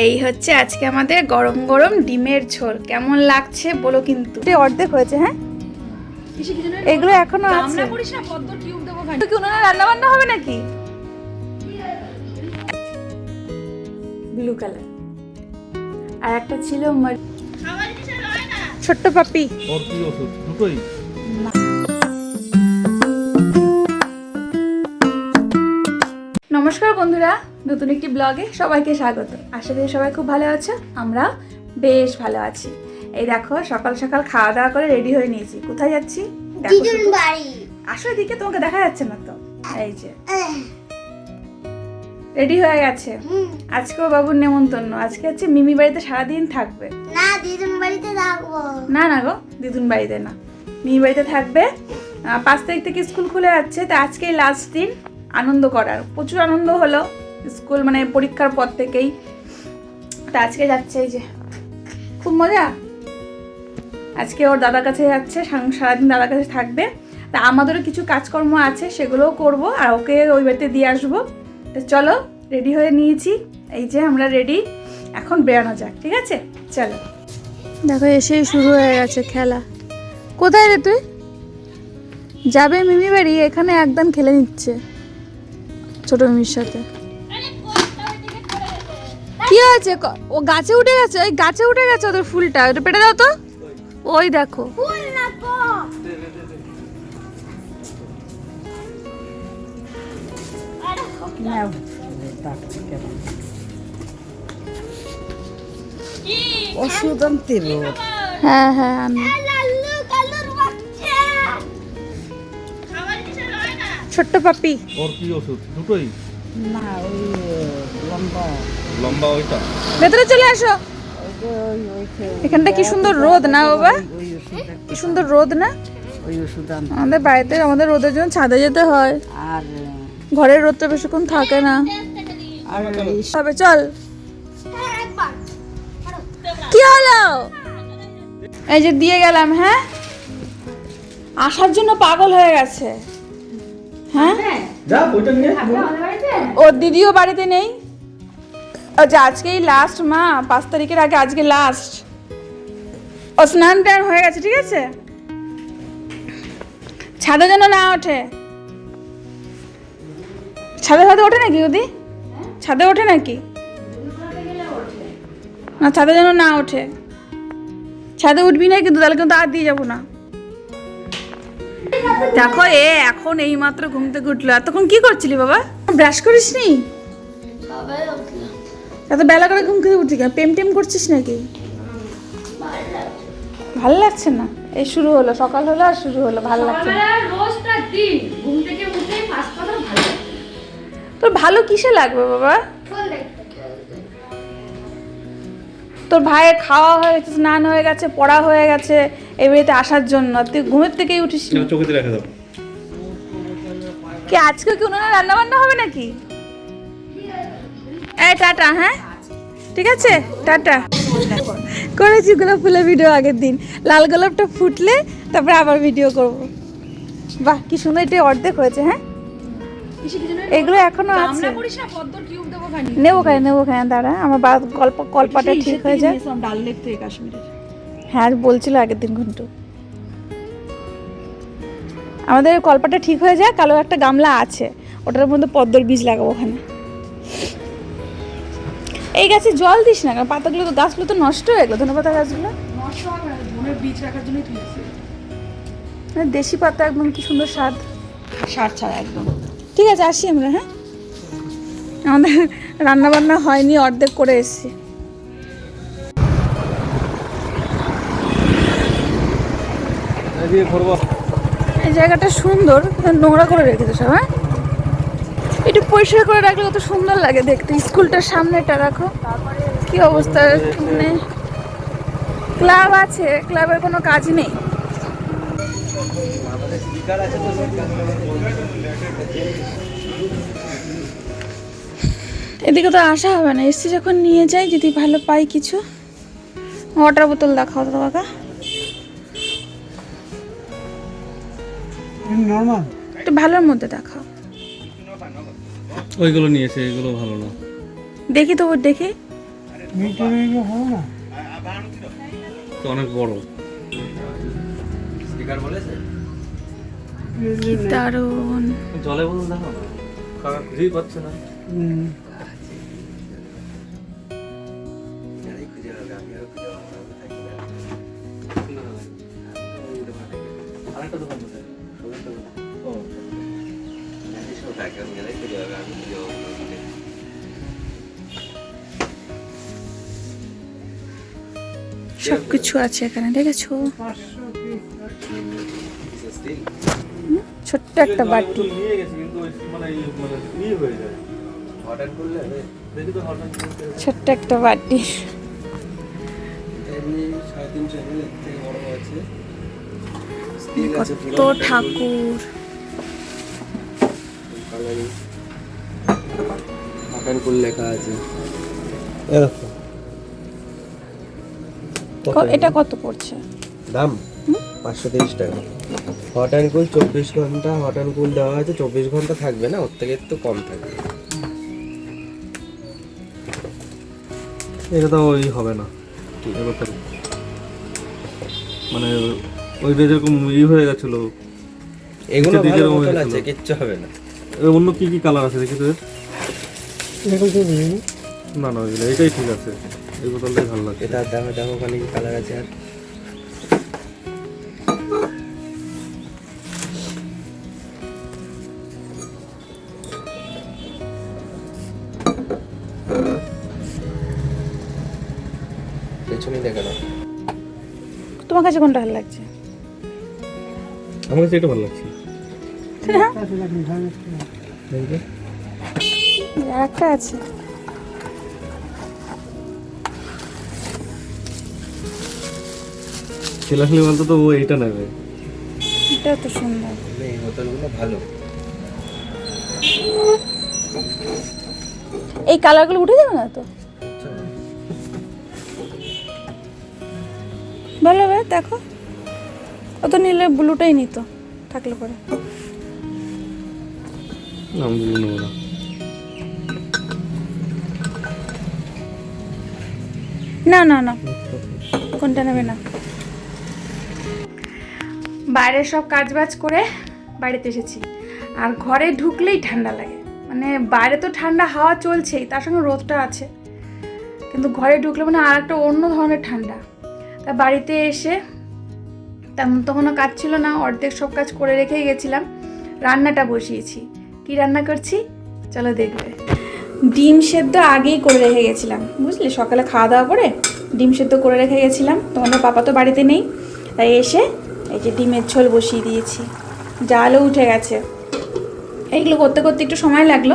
এই হচ্ছে আজকে আমাদের গরম গরম ডিমের ঝোল। কেমন লাগছে বলো কিন্তু। অর্ধেক হয়েছে হ্যাঁ? এগুলো এখনও আছে। কি উনানে রান্না বান্না হবে নাকি? ব্লু কালার আর একটা ছিল ছোট্ট পাপি। ওর কি ওষুধ দুটোই। নমস্কার বন্ধুরা নতুন একটি ব্লগে সবাইকে স্বাগত। আশা করি সবাই খুব ভালো আছো। আমরা বেশ ভালো আছি। এই দেখো সকাল সকাল খাওয়া দাওয়া করে রেডি হয়ে নিয়েছি। কোথায় যাচ্ছি। আসো এদিকে তোমাকে দেখা যাচ্ছে না তো। এই যে। রেডি হয়ে গেছে। আজকেও বাবুর নেমন্তন্ন। আজকে হচ্ছে মিমি বাড়িতে সারাদিন থাকবে। না দিদুন বাড়িতে থাকব। না না গো দিদুন বাড়িতে না। মিমি বাড়িতে থাকবে। পাঁচ তারিখ থেকে স্কুল খুলে যাচ্ছে। তো আজকেই লাস্ট দিন আনন্দ করার। প্রচুর আনন্দ হলো। স্কুল মানে পরীক্ষার পর থেকেই। তা আজকে যাচ্ছে এই যে। খুব মজা। আজকে ওর দাদার কাছে যাচ্ছে সারাদিন দাদার কাছে থাকবে। তা আমাদেরও কিছু কাজকর্ম আছে, সেগুলোও করব, আর ওকে ওই বাড়িতে দিয়ে আসব। তো চলো, রেডি হয়ে নিয়েছি। এই যে আমরা রেডি। এখন বেরানো যাক, ঠিক আছে? চলো। দেখো, এসেই শুরু হয়ে গেছে খেলা। কোথায় রে তুই? যাবে মিমি বাড়ি, এখানে একদম খেলে নিচ্ছে। ছোট মিমির সাথে। কি হয়েছে? ও গাছে উঠে গেছে? ওই গাছে উঠে গেছে ওদের ফুলটা। ওটা পেটে দাও তো। ওই দেখো। ওষুধ আনতে হ্যাঁ হ্যাঁ ছোট্ট পাপি। ওর কি ওষুধ? দুটোই। না ওই লম্বা। লম্বা ওইটা? ভেতরে চলে আসো। এখানটা কি সুন্দর রোদ না বাবা? কি সুন্দর রোদ না? আমাদের বাড়িতে আমাদের রোদের জন্য ছাদে যেতে হয়। আর ঘরের রোদটা বেশিক্ষণ থাকে না। আর এই তবে চল। হ্যাঁ একবার কি হলো? এই যে দিয়ে গেলাম হ্যাঁ? আসার জন্য পাগল হয়ে গেছে। হ্যাঁ? যা ওইটা নিয়ে ওর দিদিও বাড়িতে নেই? যে আজকেই লাস্ট মা, পাঁচ তারিখের আগে, আজকে লাস্ট ও স্নান টান হয়ে গেছে, ঠিক আছে? ছাদে যেন না ওঠে। ছাদে ছাদে ওঠে নাকি ওদি? ছাদে ওঠে নাকি? না, ছাদে যেন না ওঠে। ছাদে উঠবি না কিন্তু, তাহলে কিন্তু আর দিয়ে যাব না। দেখো এ এখন এই মাত্র ঘুম থেকে উঠল। এতক্ষণ কি করছিলি বাবা? ব্রাশ করিস নি এত বেলা করে ঘুম থেকে উঠি কেন প্রেম টেম করছিস নাকি? ভালো লাগছে না। এই শুরু হলো সকাল হলো আর শুরু হলো ভালো লাগছে না। রোজটা দিন ঘুম থেকে উঠেই ফার্স্ট কথা ভালো। তোর ভালো কিসে লাগবে বাবা? তোর ভাইয়ের খাওয়া হয়ে গেছে স্নান হয়ে গেছে পড়া হয়ে গেছে এই বাড়িতে আসার জন্য। তুই ঘুমের থেকেই উঠিস নি। রেখে দাও। কি আজকে কি উনুনে রান্না বান্না হবে নাকি? এই টাটা হ্যাঁ? ঠিক আছে? টাটা। করেছি গোলাপ ফুলের ভিডিও আগের দিন। লাল গোলাপটা ফুটলে তারপরে আবার ভিডিও করব। বাহ কি সুন্দর এটা অর্ধেক হয়েছে হ্যাঁ? এগুলো এখনও আছে। নেব খায় নেব খায় দাঁড়া আমার বা গল্প কল্পটা ঠিক হয়ে যায়। ডাল লেক থেকে কাশ্মীরের। হ্যাঁ বলছিল আগের দিন ঘন্টু। আমাদের কল্পটা ঠিক হয়ে যায় কালো একটা গামলা আছে। ওটার মধ্যে পদ্মর বীজ লাগাবো ওখানে। এই গাছে জল দিস না কারণ পাতাগুলো তো গাছগুলো তো নষ্ট হয়ে গেলো ধনে পাতা গাছগুলো। নষ্ট হবে না ধনের বীজ রাখার জন্যই মানে দেশি পাতা একদম কি সুন্দর স্বাদ। সার ছাড়া একদম। ঠিক আছে আসি আমরা হ্যাঁ? আমাদের রান্না বান্না হয়নি, অর্ধেক করে এসেছি। এই জায়গাটা সুন্দর নোংরা করে রেখেছে সব হ্যাঁ? একটু পরিষ্কার করে রাখলে কত সুন্দর লাগে দেখতে। স্কুলটার সামনেটা রাখো। কি অবস্থা? মানে ক্লাব আছে, ক্লাবের কোনো কাজ নেই। এদিকে তো আসা হবে না। এসছি যখন নিয়ে যাই যদি ভালো পাই কিছু। ওয়াটার বোতল দেখাও তো কাকা। নর্মাল একটু ভালোর মধ্যে দেখাও। ওইগুলো নিয়েছে এগুলো ভালো না। দেখি তো ওর দেখি তো অনেক বড়। দারুণ। জলে দেখো। কাকা খুঁজেই পাচ্ছে না। আরেকটা দোকান কোথায়? ও, সব আছে এখানে দেখেছ ছোট্ট একটা বাটি তো নিয়ে গেছি কিন্তু ওই মানে এই- মানে ইয়ে হয়ে কত ঠাকুর। লেখা আছে। এটা কত পড়ছে? দাম? পাঁচশো তিরিশ টাকা। হট অ্যান্ড কুল চব্বিশ ঘণ্টা হট অ্যান্ড কুল দেওয়া আছে চব্বিশ ঘণ্টা থাকবে না ওর থেকে একটু কম থাকবে। এটা তো ওই হবে না। মানে ওইটা যেরকম ই হয়ে গেছিল এগুলো ভালো বোতল আছে কিচ্ছু হবে না। এর অন্য কি কি কালার আছে দেখি তো? এর? না না ওইগুলো এটাই ঠিক আছে। এই বোতলটাই ভালো লাগছে। এটা দেখো দেখো ওখানে কি কালার আছে আর। পেছনে দেখে নাও। তোমার কাছে কোনটা ভালো লাগছে? আমার কাছে এটা ভালো লাগছে। একটা আছে। ছেলাখালি বলতে তো ও এইটা নেবে। এটাও তো সুন্দর। এই বোতলগুলো ভালো। এই কালারগুলো উঠে যাবে না তো? ভালো হবে দেখো। ও তো নিলে ব্লুটাই নিত থাকলে পরে। না আমি নেব না। না না না কোনটা নেবে না। বাইরে সব কাজবাজ করে বাড়িতে এসেছি। আর ঘরে ঢুকলেই ঠান্ডা লাগে। মানে বাইরে তো ঠান্ডা হাওয়া চলছেই তার সঙ্গে রোদটা আছে। কিন্তু ঘরে ঢুকলে মানে আর একটা অন্য ধরনের ঠান্ডা। তা বাড়িতে এসে তেমন তো কোনো কাজ ছিল না, অর্ধেক সব কাজ করে রেখেই গেছিলাম। রান্নাটা বসিয়েছি। কি রান্না করছি? চলো দেখবে। ডিম সেদ্ধ আগেই করে রেখে গেছিলাম, বুঝলি? সকালে খাওয়া দাওয়া করে ডিম সেদ্ধ করে রেখে গেছিলাম। তোমাদের পাপা তো বাড়িতে নেই, তাই এসে এই যে ডিমের ঝোল বসিয়ে দিয়েছি। জালও উঠে গেছে। এইগুলো করতে করতে একটু সময় লাগল।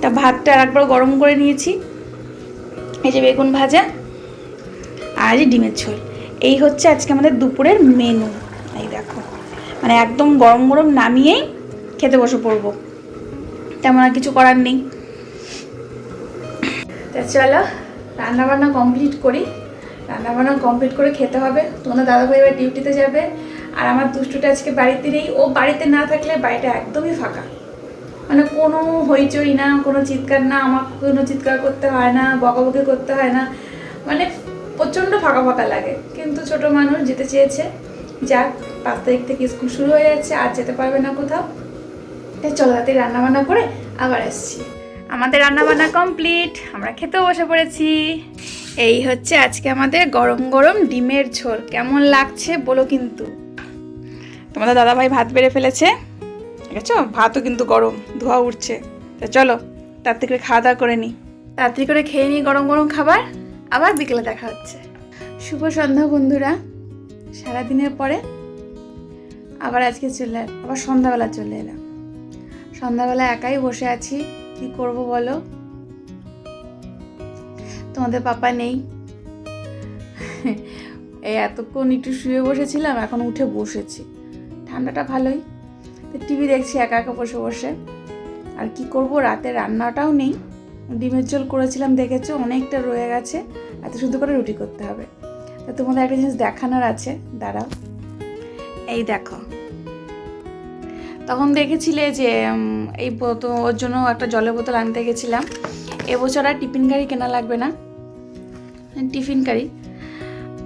তা ভাতটা একবার গরম করে নিয়েছি। এই যে বেগুন ভাজা আর এই ডিমের ঝোল। এই হচ্ছে আজকে আমাদের দুপুরের মেনু এই দেখো। মানে একদম গরম গরম নামিয়েই খেতে বসে পড়ব। তেমন আর কিছু করার নেই। তা চলো, রান্নাবান্না কমপ্লিট করি। রান্নাবান্না কমপ্লিট করে খেতে হবে। তোমাদের দাদাভাই এবার ডিউটিতে যাবে। আর আমার দুষ্টুটা আজকে বাড়িতে নেই। ও বাড়িতে না থাকলে বাড়িটা একদমই ফাঁকা। মানে কোনো হইচই না, কোনো চিৎকার না আমার কোনো চিৎকার করতে হয় না, বকাবকি করতে হয় না। মানে প্রচণ্ড ফাঁকা ফাঁকা লাগে। কিন্তু ছোট মানুষ যেতে চেয়েছে। যাক, পাঁচ তারিখ থেকে স্কুল শুরু হয়ে যাচ্ছে, আর যেতে পারবে না কোথাও। তাই চলো রাতে রান্না বান্না করে আবার আসছি। আমাদের রান্না বান্না কমপ্লিট, আমরা খেতেও বসে পড়েছি। এই হচ্ছে আজকে আমাদের গরম গরম ডিমের ঝোল। কেমন লাগছে বলো কিন্তু। তোমাদের দাদাভাই ভাত বেড়ে ফেলেছে ঠিক আছে ভাতও কিন্তু গরম, ধোয়া উঠছে। তা চলো তাড়াতাড়ি করে খাওয়া দাওয়া করে নিই তাড়াতাড়ি করে খেয়ে নিই গরম গরম খাবার, আবার বিকেলে দেখা হচ্ছে। শুভ সন্ধ্যা বন্ধুরা। সারাদিনের পরে আবার আজকে চলে, আবার সন্ধ্যাবেলা চলে এলাম। সন্ধ্যাবেলা একাই বসে আছি, কি করব বলো? তোমাদের পাপা নেই। এই এতক্ষণ একটু শুয়ে বসেছিলাম, এখন উঠে বসেছি। ঠান্ডাটা ভালোই। তো টিভি দেখছি, একা একা বসে বসে। আর কি করব, রাতে রান্নাটাও নেই। ডিমের ঝোল করেছিলাম, দেখেছ? অনেকটা রয়ে গেছে। এত শুধু করে রুটি করতে হবে। তা তোমাদের একটা জিনিস দেখানোর আছে, দাঁড়াও। এই দেখো। তখন দেখেছিলে যে এই বোতল ওর জন্য একটা জলের বোতল আনতে গেছিলাম। এবছর আর টিফিন গাড়ি কেনা লাগবে না। টিফিন কারি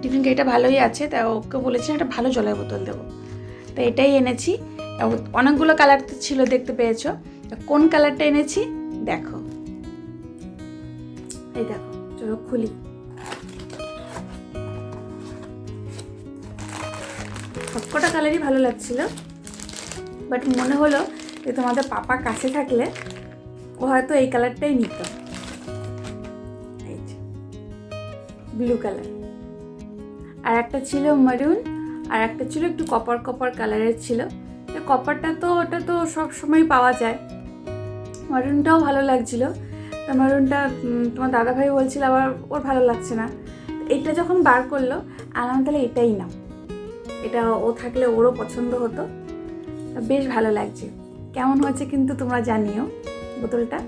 টিফিন কারিটা ভালোই আছে, তা ওকে বলেছি একটা ভালো জলের বোতল দেবো। তো এটাই এনেছি। অনেকগুলো কালার ছিল, দেখতে পেয়েছ। তা কোন কালারটা এনেছি? দেখো। এই দেখো, চলো খুলি। সবকটা কালারই ভালো লাগছিল। বাট মনে হলো যে তোমাদের পাপা কাছে থাকলে ও হয়তো এই কালারটাই নিত। ব্লু কালার আর একটা ছিল মারুন আর একটা ছিল একটু কপার কপার কালারের ছিল। কপারটা তো, ওটা তো সব সময় পাওয়া যায়। মারুনটাও ভালো লাগছিল। তো মারুনটা তোমার দাদাভাই বলছিল আবার ওর ভালো লাগছে না। এটা যখন বার করল আলাম তাহলে এটাই নাও। এটা ও থাকলে ওরও পছন্দ হতো। বেশ ভালো লাগছে। কেমন হয়েছে কিন্তু তোমরা জানিও বোতলটা।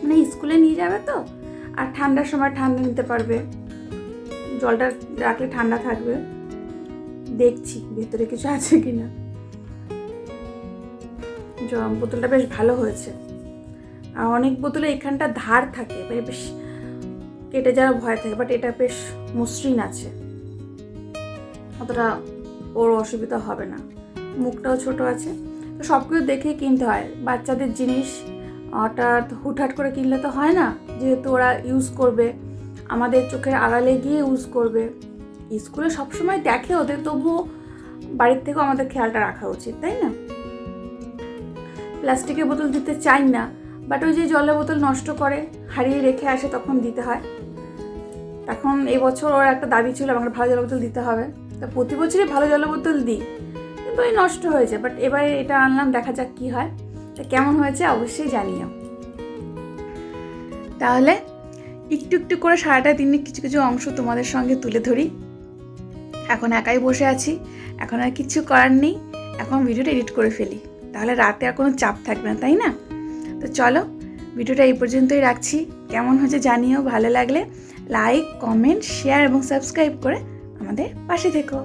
মানে স্কুলে নিয়ে যাবে তো, আর ঠান্ডার সময় ঠান্ডা নিতে পারবে। জলটা রাখলে ঠান্ডা থাকবে। দেখছি ভেতরে কিছু আছে কি না বোতলটা বেশ ভালো হয়েছে। আর অনেক বোতলে এখানটা ধার থাকে মানে বেশ কেটে যাওয়ার ভয় থাকে বাট এটা বেশ মসৃণ আছে। অতটা ওর অসুবিধা হবে না। মুখটাও ছোট আছে। তো সব কিছু দেখে কিনতে হয়। বাচ্চাদের জিনিস, হঠাৎ, হুটহাট করে কিনলে তো হয় না? যেহেতু ওরা ইউজ করবে। আমাদের চোখের আড়ালে গিয়ে ইউজ করবে। স্কুলে সবসময় দেখে ওদের তবুও বাড়ির থেকেও আমাদের খেয়ালটা রাখা উচিত, তাই না? প্লাস্টিকের বোতল দিতে চাই না বাট ওই যে জলের বোতল নষ্ট করে, হারিয়ে রেখে আসে তখন দিতে হয়। তখন এবছর ওর একটা দাবি ছিল, আমাকে ভালো জলের বোতল দিতে হবে। তা প্রতি বছরই ভালো জলের বোতল দিই। কিন্তু ওই নষ্ট হয়েছে বাট এবারে এটা আনলাম, দেখা যাক কি হয়। তা কেমন হয়েছে অবশ্যই জানিও। তাহলে একটু একটু করে সারাটা দিনে কিছু কিছু অংশ তোমাদের সঙ্গে তুলে ধরি। এখন একাই বসে আছি, এখন আর কিছু করার নেই, এখন ভিডিওটা এডিট করে ফেলি। তাহলে রাতে আর কোনো চাপ থাকবে না, তাই না? তো চলো, ভিডিওটা এই পর্যন্তই রাখছি। কেমন হয়েছে জানিও, ভালো লাগলে লাইক, কমেন্ট, শেয়ার এবং সাবস্ক্রাইব করে আমাদের পাশে থেকো।